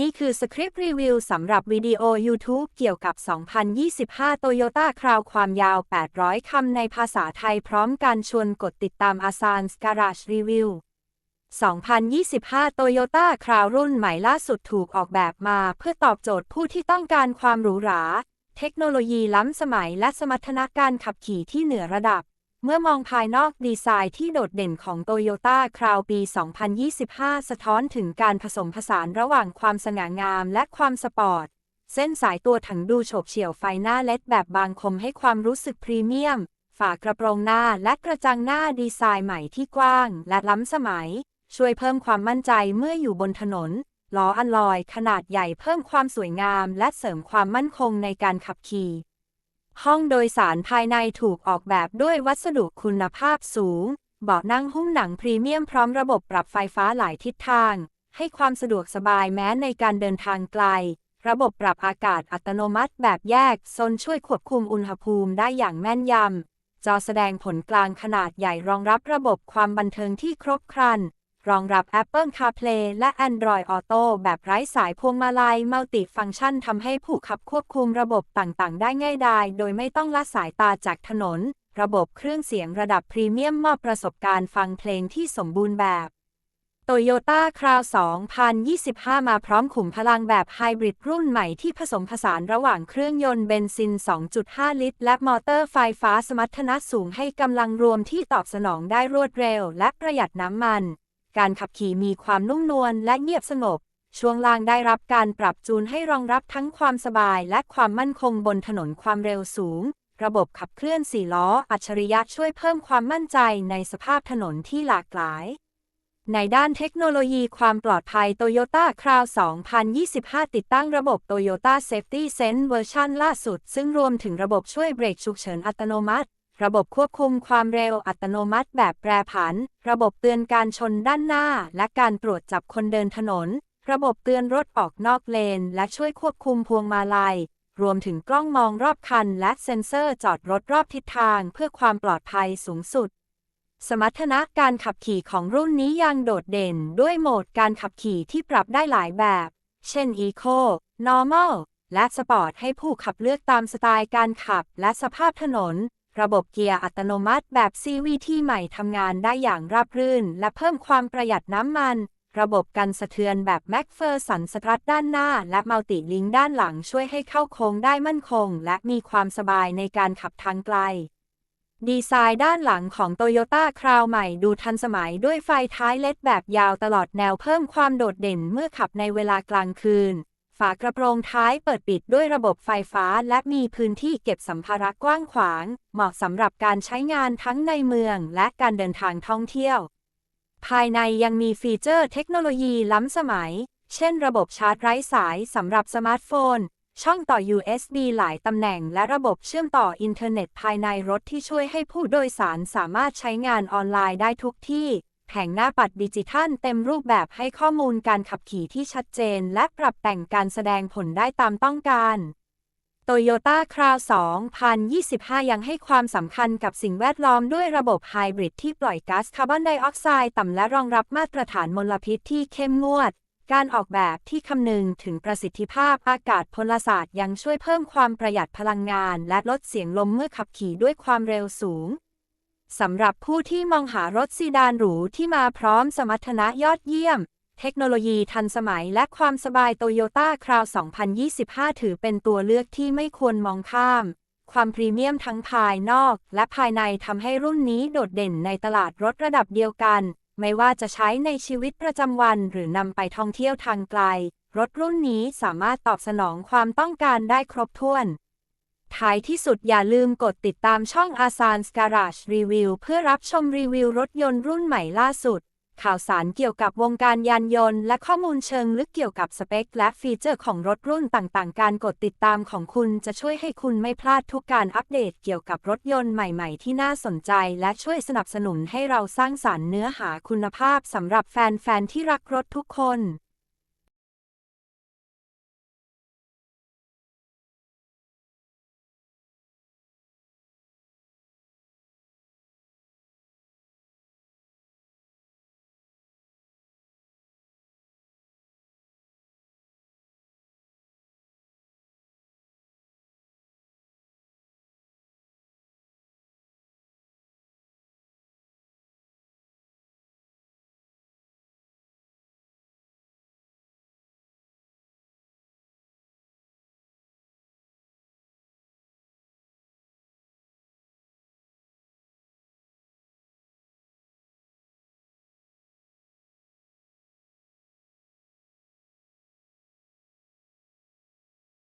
นี่คือสคริปต์รีวิวสำหรับวิดีโอ YouTube เกี่ยวกับ 2025 Toyota Crown ความยาว 800 คำในภาษาไทยพร้อมการชวนกดติดตามอาซานสการาชรีวิว 2025 Toyota Crown รุ่นใหม่ล่าสุดถูกออกแบบมาเพื่อตอบโจทย์ผู้ที่ต้องการความหรูหรา เทคโนโลยีล้ำสมัยและสมรรถนะการขับขี่ที่เหนือระดับ เมื่อมองภายนอกดีไซน์ที่โดดเด่นของ Toyota Crown ปี 2025 สะท้อนถึงการผสมผสานระหว่างความสง่างามและความสปอร์ต เส้นสายตัวถังดูโฉบเฉี่ยวไฟหน้าเล็ดแบบบางคมให้ความรู้สึกพรีเมียม ฝากระโปรงหน้าและกระจังหน้าดีไซน์ใหม่ที่กว้าง และล้ำสมัย ช่วยเพิ่มความมั่นใจเมื่ออยู่บนถนน ล้ออัลลอย ขนาดใหญ่เพิ่มความสวยงาม และเสริมความมั่นคงในการขับขี่ ห้องโดยสารภายในถูกออกแบบด้วยวัสดุคุณภาพสูง เบาะนั่งหุ้มหนังพรีเมียมพร้อมระบบปรับไฟฟ้าหลายทิศทาง ให้ความสะดวกสบายแม้ในการเดินทางไกล ระบบปรับอากาศอัตโนมัติแบบแยกโซนช่วยควบคุมอุณหภูมิได้อย่างแม่นยำ จอแสดงผลกลางขนาดใหญ่รองรับระบบความบันเทิงที่ครบครัน รองรับ Apple CarPlay และ Android Auto แบบไร้สายพวงมาลัยมัลติฟังก์ชันทำให้ผู้ขับควบคุมระบบต่างๆ ได้ง่ายดาย โดยไม่ต้องละสายตาจากถนน ระบบเครื่องเสียงระดับพรีเมียมมอบประสบการณ์ฟังเพลงที่สมบูรณ์แบบ Toyota Crown 2025 มาพร้อมขุมพลังแบบไฮบริดรุ่นใหม่ที่ผสมผสานระหว่างเครื่องยนต์เบนซิน 2.5 ลิตร และมอเตอร์ไฟฟ้าสมรรถนะสูงให้กำลังรวมที่ตอบสนองได้รวดเร็วและประหยัดน้ำมัน การขับขี่มีความนุ่มนวลและเงียบสงบ ช่วงล่างได้รับการปรับจูนให้รองรับทั้งความสบายและความมั่นคงบนถนนความเร็วสูง ระบบขับเคลื่อนสี่ล้อ อัจฉริยะช่วยเพิ่มความมั่นใจในสภาพถนนที่หลากหลาย ในด้านเทคโนโลยีความปลอดภัย Toyota Crown 2025 ติดตั้งระบบ Toyota Safety Sense เวอร์ชันล่าสุด ซึ่งรวมถึงระบบช่วยเบรกฉุกเฉินอัตโนมัติ ระบบควบคุมความเร็วอัตโนมัติแบบแปรผัน ระบบเตือนการชนด้านหน้า และการตรวจจับคนเดินถนน ระบบเตือนรถออกนอกเลน และช่วยควบคุมพวงมาลัย รวมถึงกล้องมองรอบคัน และเซ็นเซอร์จอดรถรอบทิศทางเพื่อความปลอดภัยสูงสุด สมรรถนะการขับขี่ของรุ่นนี้ยังโดดเด่นด้วยโหมดการขับขี่ที่ปรับได้หลายแบบ เช่น Eco Normal และ Sport ให้ผู้ขับเลือกตามสไตล์การขับและสภาพถนน ระบบเกียร์อัตโนมัติแบบ CVT ใหม่ทำงานได้อย่างราบรื่น และเพิ่มความประหยัดน้ำมัน ระบบกันสะเทือนแบบ m a c p h e r s o n สตรัทด้านหน้า และมัลติลิงด้านหลังช่วยให้เข้าโค้งได้มั่นคง และมีความสบายในการขับทางไกล ดีไซน์ด้านหลังของ Toyota Crown ใหม่ดูทันสมัยด้วยไฟท้ายเล็ดแบบยาวตลอดแนวเพิ่มความโดดเด่นเมื่อขับในเวลากลางคืน ฝากระโปรงท้ายเปิดปิดด้วยระบบไฟฟ้าและมีพื้นที่เก็บสัมภาระกว้างขวาง เหมาะสำหรับการใช้งานทั้งในเมืองและการเดินทางท่องเที่ยว ภายในยังมีฟีเจอร์เทคโนโลยีล้ำสมัย เช่นระบบชาร์จไร้สายสำหรับสมาร์ทโฟน ช่องต่อ USB หลายตำแหน่ง และระบบเชื่อมต่ออินเทอร์เน็ตภายในรถที่ช่วยให้ผู้โดยสารสามารถใช้งานออนไลน์ได้ทุกที่ แผงหน้าปัดดิจิทัลเต็มรูปแบบให้ข้อมูลการขับขี่ที่ชัดเจน และปรับแต่งการแสดงผลได้ตามต้องการ Toyota Crown 2025 ยังให้ความสำคัญกับสิ่งแวดล้อมด้วยระบบไฮบริดที่ปล่อยก๊าซคาร์บอนไดออกไซด์ต่ำและรองรับมาตรฐานมลพิษที่เข้มงวด การออกแบบที่คำนึงถึงประสิทธิภาพอากาศพลศาสตร์ยังช่วยเพิ่มความประหยัดพลังงาน และลดเสียงลมเมื่อขับขี่ด้วยความเร็วสูง สำหรับผู้ที่มองหารถซีดานหรูที่มาพร้อมสมรรถนะยอดเยี่ยม เทคโนโลยีทันสมัยและความสบาย Toyota Crown 2025 ถือเป็นตัวเลือกที่ไม่ควรมองข้าม ความพรีเมียมทั้งภายนอกและภายในทำให้รุ่นนี้โดดเด่นในตลาดรถระดับเดียวกัน ไม่ว่าจะใช้ในชีวิตประจำวันหรือนำไปท่องเที่ยวทางไกล รถรุ่นนี้สามารถตอบสนองความต้องการได้ครบถ้วน ท้ายที่สุดอย่าลืมกดติดตามช่อง a s a n s Garage Review เพื่อรับชมรีวิวรถยนต์รุ่นใหม่ล่าสุด ข่าวสารเกี่ยวกับวงการยานยนต์ และข้อมูลเชิงลึกเกี่ยวกับสเปค และฟีเจอร์ของรถรุ่นต่างๆ การกดติดตามของคุณจะช่วยให้คุณไม่พลาดทุกการอัปเดตเกี่ยวกับรถยนต์ใหม่ๆ ที่น่าสนใจ และช่วยสนับสนุนให้เราสร้างสารรค์เนื้อหาคุณภาพสำหรับแฟนๆที่รักรถทุกคน